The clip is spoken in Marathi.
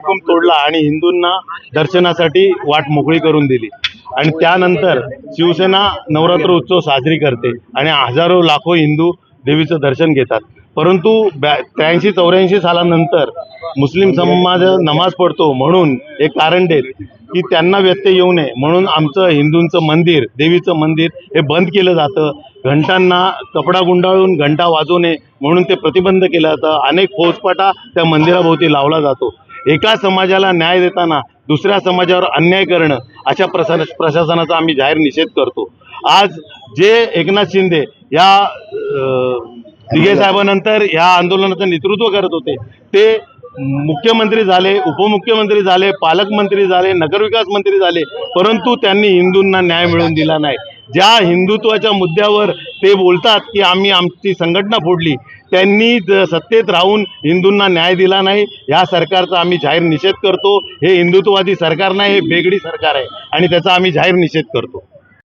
हुकूम तोडला आणि हिंदूंना दर्शनासाठी वाट मोकळी करून दिली. आणि त्यानंतर शिवसेना नवरात्र उत्सव साजरी करते आणि हजारो लाखो हिंदू देवीचं दर्शन घेतात. परंतु ब्या त्र्याऐंशी चौऱ्याऐंशी सालानंतर मुस्लिम समाज नमाज पडतो म्हणून एक कारण देत की त्यांना व्यत्यय येऊ नये. म्हणून आमचं हिंदूंचं मंदिर देवीचं मंदिर हे बंद केलं जातं. घंटांना कपडा गुंडाळून घंटा वाजवू नये म्हणून ते प्रतिबंध केलं जातं. अनेक फौजपाटा त्या मंदिराभोवती लावला जातो. एका समाजाला न्याय देताना दुसऱ्या समाजावर अन्याय करणं अशा प्रसा प्रशासनाचा आम्ही जाहीर निषेध करतो. आज जे एकनाथ शिंदे या दिघे साहेबानंतर या आंदोलनाचं नेतृत्व करत होते ते मुख्यमंत्री झाले उपमुख्यमंत्री झाले पालकमंत्री झाले नगरविकास मंत्री झाले परंतु त्यांनी हिंदूंना न्याय मिळवून दिला नाही. ज्या हिंदुत्वाच्या मुद्द्यावर ते बोलतात की आम्ही आमची संघटना फोडली. त्यांनी ज- सत्तेत राहून हिंदूंना न्याय दिला नाही. या सरकारचा आम्ही जाहीर निषेध करतो. हे हिंदुत्ववादी सरकार नाही हे बेगडी सरकार आहे. आणि त्याचा आम्ही जाहीर निषेध करतो.